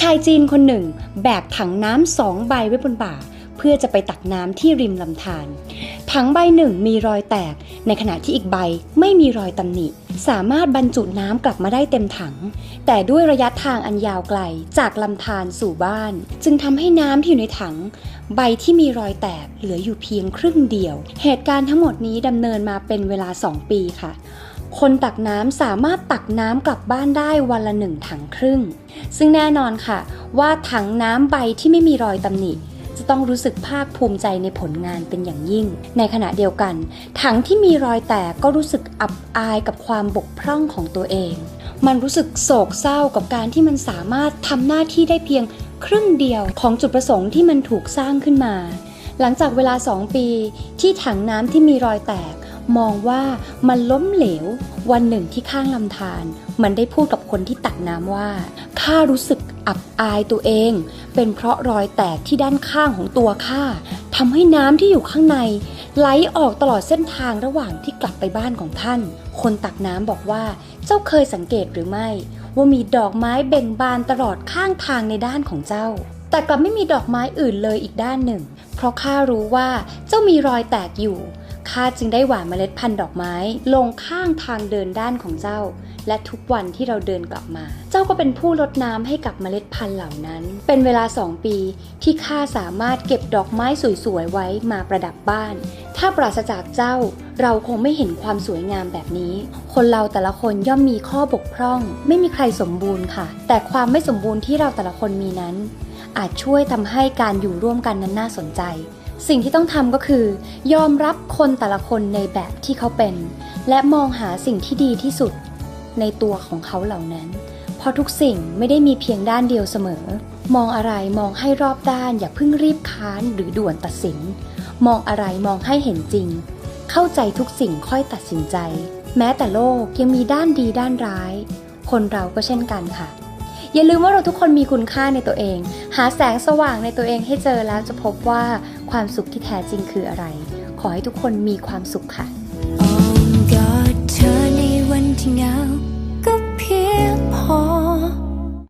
ชายจีนคนหนึ่ง แบกถังน้ำสองใบไว้บนบ่า เพื่อจะไปตักน้ำที่ริมลำธารถังใบหนึ่งมีรอยแตก ในขณะที่อีกใบไม่มีรอยตำหนิ สามารถบรรจุน้ำกลับมาได้เต็มถัง แต่ด้วยระยะทางอันยาวไกลจากลำธารสู่บ้าน จึงทำให้น้ำที่อยู่ในถัง ใบที่มีรอยแตกเหลืออยู่เพียงครึ่งเดียว เหตุการณ์ทั้งหมดนี้ดำเนินมาเป็นเวลา 2 ปีค่ะ คนตักน้ำสามารถตักน้ำกลับบ้านได้วันละหนึ่งถังครึ่ง ซึ่งแน่นอนค่ะ ว่าถังน้ำใบที่ไม่มีรอยตำหนิจะต้องรู้สึกภาคภูมิใจในผลงานเป็นอย่างยิ่ง ในขณะเดียวกัน ถังที่มีรอยแตกก็รู้สึกอับอายกับความบกพร่องของตัวเอง มันรู้สึกโศกเศร้ากับการที่มันสามารถทำหน้าที่ได้เพียงครึ่งเดียวของจุดประสงค์ที่มันถูกสร้างขึ้นมา หลังจากเวลา 2 ปี ที่ถังน้ำที่มีรอยแตก มองว่ามันล้มเหลว วันหนึ่งที่ข้างลำธารมันได้พูดกับคนที่ตักน้ำว่า ข้ารู้สึกอับอายตัวเอง เป็นเพราะรอยแตกที่ด้านข้างของตัวข้าทำให้น้ำที่อยู่ข้างใน ไหลออกตลอดเส้นทางระหว่างที่กลับไปบ้านของท่าน คนตักน้ำบอกว่า เจ้าเคยสังเกตหรือไม่ ว่ามีดอกไม้เบ่งบานตลอดข้างทางในด้านของเจ้าแต่กลับไม่มีดอกไม้อื่นเลยอีกด้านหนึ่ง เพราะข้ารู้ว่าเจ้ามีรอยแตกอยู่ ข้าจึงได้หว่านเมล็ดพันธุ์ดอกไม้ ลงข้างทางเดินด้านของเจ้า และทุกวันที่เราเดินกลับมา เจ้าก็เป็นผู้รดน้ำให้กับเมล็ดพันธุ์เหล่านั้น เป็นเวลาสองปีที่ข้าสามารถเก็บดอกไม้สวยๆไว้มาประดับบ้าน ถ้าปราศจากเจ้าเราคงไม่เห็นความสวยงามแบบนี้ คนเราแต่ละคนย่อมมีข้อบกพร่อง ไม่มีใครสมบูรณ์ค่ะ แต่ความไม่สมบูรณ์ที่เราแต่ละคนมีนั้น อาจช่วยทำให้การอยู่ร่วมกันนั้นน่าสนใจ สิ่งที่ต้องทำก็คือ ยอมรับคนแต่ละคนในแบบที่เขาเป็น และมองหาสิ่งที่ดีที่สุดในตัวของเขาเหล่านั้น เพราะทุกสิ่งไม่ได้มีเพียงด้านเดียวเสมอ มองอะไรมองให้รอบด้าน อย่าเพิ่งรีบค้านหรือด่วนตัดสิน มองอะไรมองให้เห็นจริง เข้าใจทุกสิ่งค่อยตัดสินใจ แม้แต่โลกยังมีด้านดีด้านร้าย คนเราก็เช่นกันค่ะอย่าลืมว่าเราทุกคนมีคุณค่าในตัวเอง หาแสงสว่างในตัวเองให้เจอแล้วจะพบว่า ความสุขที่แท้จริงคืออะไร ขอให้ทุกคนมีความสุขค่ะ